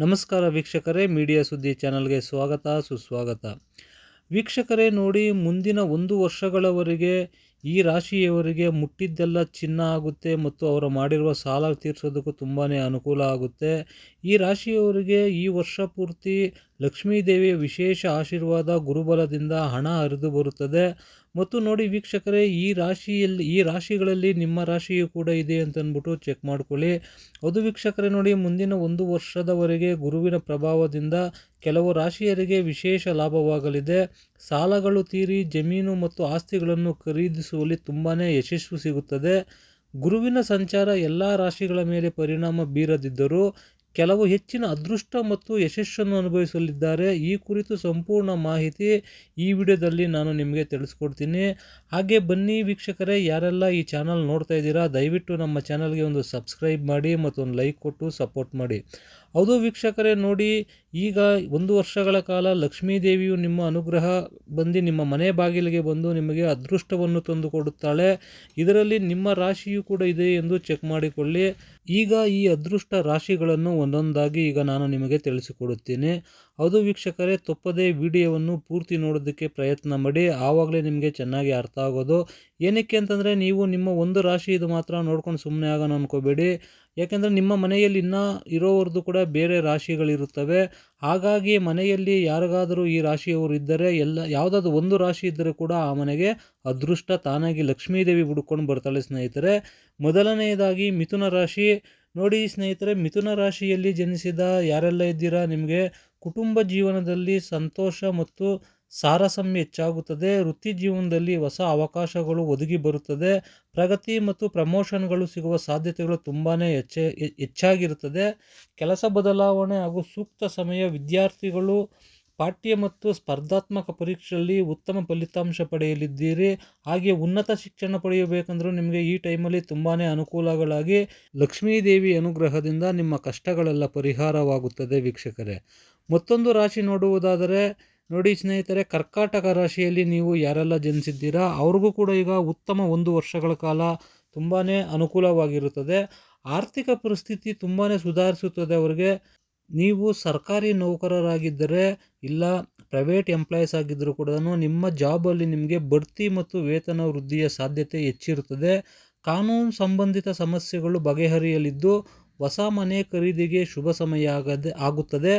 ನಮಸ್ಕಾರ ವೀಕ್ಷಕರೇ, ಮೀಡಿಯಾ ಸುದ್ದಿ ಚಾನಲ್ಗೆ ಸ್ವಾಗತ, ಸುಸ್ವಾಗತ. ವೀಕ್ಷಕರೇ, ನೋಡಿ, ಮುಂದಿನ ಒಂದು ವರ್ಷಗಳವರೆಗೆ, ಈ ರಾಶಿಯವರಿಗೆ ಮುಟ್ಟಿದ್ದೆಲ್ಲ ಚಿನ್ನ ಆಗುತ್ತೆ ಮತ್ತು ಅವರು ಮಾಡಿರುವ ಸಾಲ ತೀರಿಸೋದಕ್ಕೂ ತುಂಬಾ ಅನುಕೂಲ ಆಗುತ್ತೆ. ಈ ರಾಶಿಯವರಿಗೆ ಈ ವರ್ಷ ಪೂರ್ತಿ ಲಕ್ಷ್ಮೀದೇವಿಯ ವಿಶೇಷ ಆಶೀರ್ವಾದ ಗುರುಬಲದಿಂದ ಹಣ ಹರಿದು ಬರುತ್ತದೆ. ಮತ್ತು ನೋಡಿ ವೀಕ್ಷಕರೇ, ಈ ರಾಶಿಯಲ್ಲಿ, ಈ ರಾಶಿಗಳಲ್ಲಿ ನಿಮ್ಮ ರಾಶಿಯು ಕೂಡ ಇದೆ ಅಂತ ಅಂದ್ಬಿಟ್ಟು ಚೆಕ್ ಮಾಡ್ಕೊಳ್ಳಿ. ಅದು ವೀಕ್ಷಕರೇ, ನೋಡಿ ಮುಂದಿನ ಒಂದು ವರ್ಷದವರೆಗೆ ಗುರುವಿನ ಪ್ರಭಾವದಿಂದ ಕೆಲವು ರಾಶಿಯರಿಗೆ ವಿಶೇಷ ಲಾಭವಾಗಲಿದೆ. ಸಾಲಗಳು ತೀರಿ, ಜಮೀನು ಮತ್ತು ಆಸ್ತಿಗಳನ್ನು ಖರೀದಿಸುವಲ್ಲಿ ತುಂಬಾ ಯಶಸ್ವಿ ಸಿಗುತ್ತದೆ. ಗುರುವಿನ ಸಂಚಾರ ಎಲ್ಲ ರಾಶಿಗಳ ಮೇಲೆ ಪರಿಣಾಮ ಬೀರದಿದ್ದರೂ ಕೆಲವು ಹೆಚ್ಚಿನ ಅದೃಷ್ಟ ಮತ್ತು ಯಶಸ್ಸನ್ನು ಅನುಭವಿಸಲಿದ್ದಾರೆ. ಈ ಕುರಿತು ಸಂಪೂರ್ಣ ಮಾಹಿತಿ ಈ ವಿಡಿಯೋದಲ್ಲಿ ನಾನು ನಿಮಗೆ ತಿಳಿಸ್ಕೊಡ್ತೀನಿ. ಹಾಗೆ ಬನ್ನಿ ವೀಕ್ಷಕರೇ, ಯಾರೆಲ್ಲ ಈ ಚಾನಲ್ ನೋಡ್ತಾ ಇದ್ದೀರಾ, ದಯವಿಟ್ಟು ನಮ್ಮ ಚಾನಲ್ಗೆ ಒಂದು ಸಬ್ಸ್ಕ್ರೈಬ್ ಮಾಡಿ ಮತ್ತು ಒಂದು ಲೈಕ್ ಕೊಟ್ಟು ಸಪೋರ್ಟ್ ಮಾಡಿ. ಹೌದು ವೀಕ್ಷಕರೇ, ನೋಡಿ ಈಗ ಒಂದು ವರ್ಷಗಳ ಕಾಲ ಲಕ್ಷ್ಮೀದೇವಿಯು ನಿಮ್ಮ ಅನುಗ್ರಹ ಬಂದು ನಿಮ್ಮ ಮನೆ ಬಾಗಿಲಿಗೆ ಬಂದು ನಿಮಗೆ ಅದೃಷ್ಟವನ್ನು ತಂದು ಕೊಡುತ್ತಾಳೆ. ಇದರಲ್ಲಿ ನಿಮ್ಮ ರಾಶಿಯು ಕೂಡ ಇದೆ ಎಂದು ಚೆಕ್ ಮಾಡಿಕೊಳ್ಳಿ. ಈಗ ಈ ಅದೃಷ್ಟ ರಾಶಿಗಳನ್ನು ಒಂದೊಂದಾಗಿ ಈಗ ನಾನು ನಿಮಗೆ ತಿಳಿಸಿಕೊಡುತ್ತೇನೆ. ಅದು ವೀಕ್ಷಕರೇ, ತಪ್ಪದೇ ವಿಡಿಯೋವನ್ನು ಪೂರ್ತಿ ನೋಡೋದಕ್ಕೆ ಪ್ರಯತ್ನ ಮಾಡಿ. ಆವಾಗಲೇ ನಿಮಗೆ ಚೆನ್ನಾಗಿ ಅರ್ಥ ಆಗೋದು. ಏನಕ್ಕೆ ಅಂತಂದರೆ, ನೀವು ನಿಮ್ಮ ಒಂದು ರಾಶಿ ಇದು ಮಾತ್ರ ನೋಡ್ಕೊಂಡು ಸುಮ್ಮನೆ ಆಗೋಣ ಅನ್ಕೋಬೇಡಿ. ಯಾಕೆಂದರೆ ನಿಮ್ಮ ಮನೆಯಲ್ಲಿ ಇನ್ನೂ ಇರೋವ್ರದ್ದು ಕೂಡ ಬೇರೆ ರಾಶಿಗಳಿರುತ್ತವೆ. ಹಾಗಾಗಿ ಮನೆಯಲ್ಲಿ ಯಾರಿಗಾದರೂ ಈ ರಾಶಿಯವರು ಇದ್ದರೆ ಎಲ್ಲ, ಯಾವುದಾದ್ರು ಒಂದು ರಾಶಿ ಇದ್ದರೂ ಕೂಡ ಆ ಮನೆಗೆ ಅದೃಷ್ಟ ತಾನಾಗಿ ಲಕ್ಷ್ಮೀದೇವಿ ಹುಡ್ಕೊಂಡು ಬರ್ತಾಳೆ ಸ್ನೇಹಿತರೆ. ಮೊದಲನೆಯದಾಗಿ ಮಿಥುನ ರಾಶಿ. ನೋಡಿ ಸ್ನೇಹಿತರೆ, ಮಿಥುನ ರಾಶಿಯಲ್ಲಿ ಜನಿಸಿದ ಯಾರೆಲ್ಲ ಇದ್ದೀರಾ? ನಿಮಗೆ ಕುಟುಂಬ ಜೀವನದಲ್ಲಿ ಸಂತೋಷ ಮತ್ತು ಸಾರಸಮ್ಯ ಹೆಚ್ಚಾಗುತ್ತದೆ, ವೃತ್ತಿ ಜೀವನದಲ್ಲಿ ಹೊಸ ಅವಕಾಶಗಳು ಒದಗಿ ಬರುತ್ತದೆ, ಪ್ರಗತಿ ಮತ್ತು ಪ್ರಮೋಷನ್ಗಳು ಸಿಗುವ ಸಾಧ್ಯತೆಗಳು ತುಂಬಾ ಹೆಚ್ಚ, ಹೆಚ್ಚಾಗಿರುತ್ತದೆ. ಕೆಲಸ ಬದಲಾವಣೆ ಹಾಗೂ ಸೂಕ್ತ ಸಮಯ ವಿದ್ಯಾರ್ಥಿಗಳು ಪಾಠ್ಯ ಮತ್ತು ಸ್ಪರ್ಧಾತ್ಮಕ ಪರೀಕ್ಷೆಯಲ್ಲಿ ಉತ್ತಮ ಫಲಿತಾಂಶ ಪಡೆಯಲಿದ್ದೀರಿ. ಹಾಗೆ ಉನ್ನತ ಶಿಕ್ಷಣ ಪಡೆಯಬೇಕಂದ್ರೂ ನಿಮಗೆ ಈ ಟೈಮಲ್ಲಿ ತುಂಬಾ ಅನುಕೂಲಗಳಾಗಿ ಲಕ್ಷ್ಮೀದೇವಿ ಅನುಗ್ರಹದಿಂದ ನಿಮ್ಮ ಕಷ್ಟಗಳೆಲ್ಲ ಪರಿಹಾರವಾಗುತ್ತದೆ ವೀಕ್ಷಕರೇ. ಮತ್ತೊಂದು ರಾಶಿ ನೋಡುವುದಾದರೆ ನೋಡಿ ಸ್ನೇಹಿತರೆ, ಕರ್ಕಾಟಕ ರಾಶಿಯಲ್ಲಿ ನೀವು ಯಾರೆಲ್ಲ ಜನಿಸಿದ್ದೀರಾ, ಅವ್ರಿಗೂ ಕೂಡ ಈಗ ಉತ್ತಮ ಒಂದು ವರ್ಷಗಳ ಕಾಲ ತುಂಬಾ ಅನುಕೂಲವಾಗಿರುತ್ತದೆ. ಆರ್ಥಿಕ ಪರಿಸ್ಥಿತಿ ತುಂಬಾ ಸುಧಾರಿಸುತ್ತದೆ ಅವರಿಗೆ. ನೀವು ಸರ್ಕಾರಿ ನೌಕರರಾಗಿದ್ದರೆ ಇಲ್ಲ ಪ್ರೈವೇಟ್ ಎಂಪ್ಲಾಯೀಸ್ ಆಗಿದ್ದರೂ ಕೂಡ ನಿಮ್ಮ ಜಾಬಲ್ಲಿ ನಿಮಗೆ ಬಡ್ತಿ ಮತ್ತು ವೇತನ ವೃದ್ಧಿಯ ಸಾಧ್ಯತೆ ಹೆಚ್ಚಿರುತ್ತದೆ. ಕಾನೂನು ಸಂಬಂಧಿತ ಸಮಸ್ಯೆಗಳು ಬಗೆಹರಿಯಲಿದ್ದು, ಹೊಸ ಮನೆ ಖರೀದಿಗೆ ಶುಭ ಸಮಯ ಆಗದೆ ಆಗುತ್ತದೆ.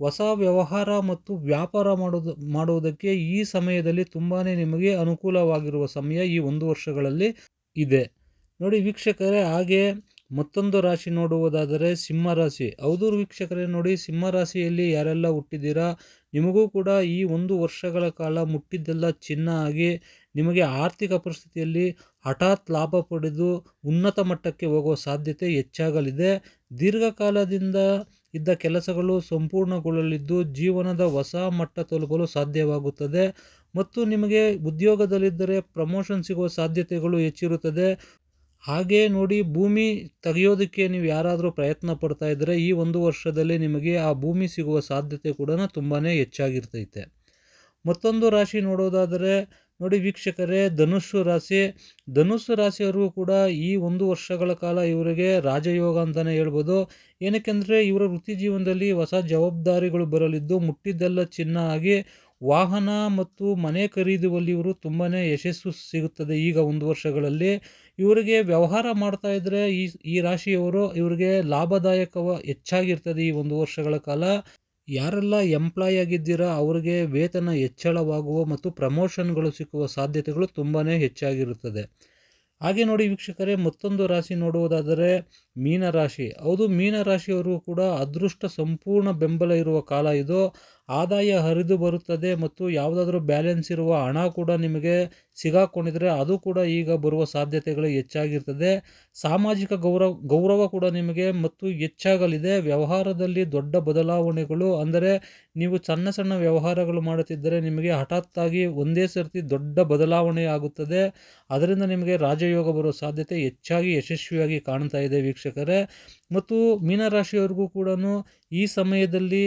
ಹೊಸ ವ್ಯವಹಾರ ಮತ್ತು ವ್ಯಾಪಾರ ಮಾಡೋದು, ಮಾಡುವುದಕ್ಕೆ ಈ ಸಮಯದಲ್ಲಿ ತುಂಬಾ ನಿಮಗೆ ಅನುಕೂಲವಾಗಿರುವ ಸಮಯ ಈ ಒಂದು ವರ್ಷಗಳಲ್ಲಿ ಇದೆ. ನೋಡಿ ವೀಕ್ಷಕರೇ, ಹಾಗೆ ಮತ್ತೊಂದು ರಾಶಿ ನೋಡುವುದಾದರೆ ಸಿಂಹ ರಾಶಿ. ಹೌದು ವೀಕ್ಷಕರೇ, ನೋಡಿ ಸಿಂಹ ರಾಶಿಯಲ್ಲಿ ಯಾರೆಲ್ಲ ಹುಟ್ಟಿದ್ದೀರಾ, ನಿಮಗೂ ಕೂಡ ಈ ಒಂದು ವರ್ಷಗಳ ಕಾಲ ಮುಟ್ಟಿದ್ದೆಲ್ಲ ಚಿನ್ನ ಆಗಿ ನಿಮಗೆ ಆರ್ಥಿಕ ಪರಿಸ್ಥಿತಿಯಲ್ಲಿ ಹಠಾತ್ ಲಾಭ ಪಡೆದು ಉನ್ನತ ಮಟ್ಟಕ್ಕೆ ಹೋಗುವ ಸಾಧ್ಯತೆ ಹೆಚ್ಚಾಗಲಿದೆ. ದೀರ್ಘಕಾಲದಿಂದ ಇದ್ದ ಕೆಲಸಗಳು ಸಂಪೂರ್ಣಗೊಳ್ಳಲಿದ್ದು ಜೀವನದ ಹೊಸ ಮಟ್ಟ ತಲುಪಲು ಸಾಧ್ಯವಾಗುತ್ತದೆ ಮತ್ತು ನಿಮಗೆ ಉದ್ಯೋಗದಲ್ಲಿದ್ದರೆ ಪ್ರಮೋಷನ್ ಸಿಗುವ ಸಾಧ್ಯತೆಗಳು ಹೆಚ್ಚಿರುತ್ತದೆ. ಹಾಗೆ ನೋಡಿ, ಭೂಮಿ ತೆಗೆಯೋದಕ್ಕೆ ನೀವು ಯಾರಾದರೂ ಪ್ರಯತ್ನ ಪಡ್ತಾ ಇದ್ದರೆ ಈ ಒಂದು ವರ್ಷದಲ್ಲಿ ನಿಮಗೆ ಆ ಭೂಮಿ ಸಿಗುವ ಸಾಧ್ಯತೆ ಕೂಡ ತುಂಬಾ ಹೆಚ್ಚಾಗಿರ್ತೈತೆ. ಮತ್ತೊಂದು ರಾಶಿ ನೋಡೋದಾದರೆ ನೋಡಿ ವೀಕ್ಷಕರೇ, ಧನುಸ್ಸು ರಾಶಿ, ಧನುಸ್ಸು ರಾಶಿಯವರು ಕೂಡ ಈ ಒಂದು ವರ್ಷಗಳ ಕಾಲ ಇವರಿಗೆ ರಾಜಯೋಗ ಅಂತಲೇ ಹೇಳ್ಬೋದು. ಏನಕ್ಕೆಂದರೆ ಇವರ ವೃತ್ತಿ ಜೀವನದಲ್ಲಿ ಹೊಸ ಜವಾಬ್ದಾರಿಗಳು ಬರಲಿದ್ದು, ಮುಟ್ಟಿದ್ದೆಲ್ಲ ಚಿನ್ನ ಆಗಿ ವಾಹನ ಮತ್ತು ಮನೆ ಖರೀದುವಲ್ಲಿ ಇವರು ತುಂಬಾ ಯಶಸ್ಸು ಸಿಗುತ್ತದೆ ಈಗ ಒಂದು ವರ್ಷಗಳಲ್ಲಿ. ಇವರಿಗೆ ವ್ಯವಹಾರ ಮಾಡ್ತಾ ಇದ್ದರೆ ಈ ಈ ರಾಶಿಯವರು ಇವರಿಗೆ ಲಾಭದಾಯಕವ ಹೆಚ್ಚಾಗಿರ್ತದೆ ಈ ಒಂದು ವರ್ಷಗಳ ಕಾಲ. ಯಾರೆಲ್ಲ ಎಂಪ್ಲಾಯ್ ಆಗಿದ್ದೀರಾ, ಅವರಿಗೆ ವೇತನ ಹೆಚ್ಚಳವಾಗುವ ಮತ್ತು ಪ್ರಮೋಷನ್ಗಳು ಸಿಕ್ಕುವ ಸಾಧ್ಯತೆಗಳು ತುಂಬಾ ಹೆಚ್ಚಾಗಿರುತ್ತದೆ. ಹಾಗೆ ನೋಡಿ ವೀಕ್ಷಕರೇ, ಮತ್ತೊಂದು ರಾಶಿ ನೋಡುವುದಾದರೆ ಮೀನರಾಶಿ. ಹೌದು, ಮೀನರಾಶಿಯವರು ಕೂಡ ಅದೃಷ್ಟ ಸಂಪೂರ್ಣ ಬೆಂಬಲ ಇರುವ ಕಾಲ ಇದು. ಆದಾಯ ಹರಿದು ಬರುತ್ತದೆ ಮತ್ತು ಯಾವುದಾದ್ರೂ ಬ್ಯಾಲೆನ್ಸ್ ಇರುವ ಹಣ ಕೂಡ ನಿಮಗೆ ಸಿಗಾಕೊಂಡಿದ್ರೆ ಅದು ಕೂಡ ಈಗ ಬರುವ ಸಾಧ್ಯತೆಗಳು ಹೆಚ್ಚಾಗಿರ್ತದೆ. ಸಾಮಾಜಿಕ ಗೌರವ ಗೌರವ ಕೂಡ ನಿಮಗೆ ಮತ್ತು ಹೆಚ್ಚಾಗಲಿದೆ. ವ್ಯವಹಾರದಲ್ಲಿ ದೊಡ್ಡ ಬದಲಾವಣೆಗಳು ಅಂದರೆ ನೀವು ಸಣ್ಣ ಸಣ್ಣ ವ್ಯವಹಾರಗಳು ಮಾಡುತ್ತಿದ್ದರೆ ನಿಮಗೆ ಹಠಾತ್ತಾಗಿ ಒಂದೇ ಸರ್ತಿ ದೊಡ್ಡ ಬದಲಾವಣೆ ಆಗುತ್ತದೆ. ಅದರಿಂದ ನಿಮಗೆ ರಾಜಯೋಗ ಬರುವ ಸಾಧ್ಯತೆ ಹೆಚ್ಚಾಗಿ ಯಶಸ್ವಿಯಾಗಿ ಕಾಣ್ತಾ ಇದೆ ವೀಕ್ಷಕರೇ. ಮತ್ತು ಮೀನರಾಶಿಯವ್ರಿಗೂ ಕೂಡ ಈ ಸಮಯದಲ್ಲಿ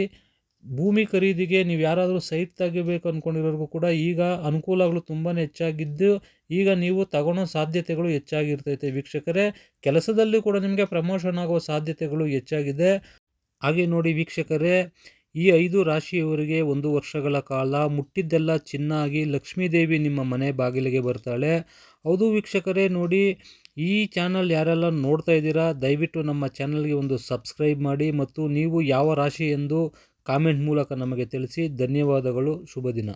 ಭೂಮಿ ಖರೀದಿಗೆ ನೀವು ಯಾರಾದರೂ ಸೈಟ್ ತೆಗಿಬೇಕು ಅಂದ್ಕೊಂಡಿರೋರ್ಗೂ ಕೂಡ ಈಗ ಅನುಕೂಲಗಳು ತುಂಬಾ ಹೆಚ್ಚಾಗಿದ್ದು, ಈಗ ನೀವು ತಗೊಳ್ಳೋ ಸಾಧ್ಯತೆಗಳು ಹೆಚ್ಚಾಗಿರ್ತೈತೆ. ವೀಕ್ಷಕರೇ, ಕೆಲಸದಲ್ಲಿ ಕೂಡ ನಿಮಗೆ ಪ್ರಮೋಷನ್ ಆಗುವ ಸಾಧ್ಯತೆಗಳು ಹೆಚ್ಚಾಗಿದೆ. ಹಾಗೆ ನೋಡಿ ವೀಕ್ಷಕರೇ, ಈ ಐದು ರಾಶಿಯವರಿಗೆ ಒಂದು ವರ್ಷಗಳ ಕಾಲ ಮುಟ್ಟಿದ್ದೆಲ್ಲ ಚಿನ್ನಾಗಿ ಲಕ್ಷ್ಮೀದೇವಿ ನಿಮ್ಮ ಮನೆ ಬಾಗಿಲಿಗೆ ಬರ್ತಾಳೆ. ಹೌದು ವೀಕ್ಷಕರೇ, ನೋಡಿ ಈ ಚಾನಲ್ ಯಾರೆಲ್ಲ ನೋಡ್ತಾ ಇದ್ದೀರಾ, ದಯವಿಟ್ಟು ನಮ್ಮ ಚಾನಲ್ಗೆ ಒಂದು ಸಬ್ಸ್ಕ್ರೈಬ್ ಮಾಡಿ ಮತ್ತು ನೀವು ಯಾವ ರಾಶಿ ಎಂದು ಕಾಮೆಂಟ್ ಮೂಲಕ ನಮಗೆ ತಿಳಿಸಿ. ಧನ್ಯವಾದಗಳು. ಶುಭ ದಿನ.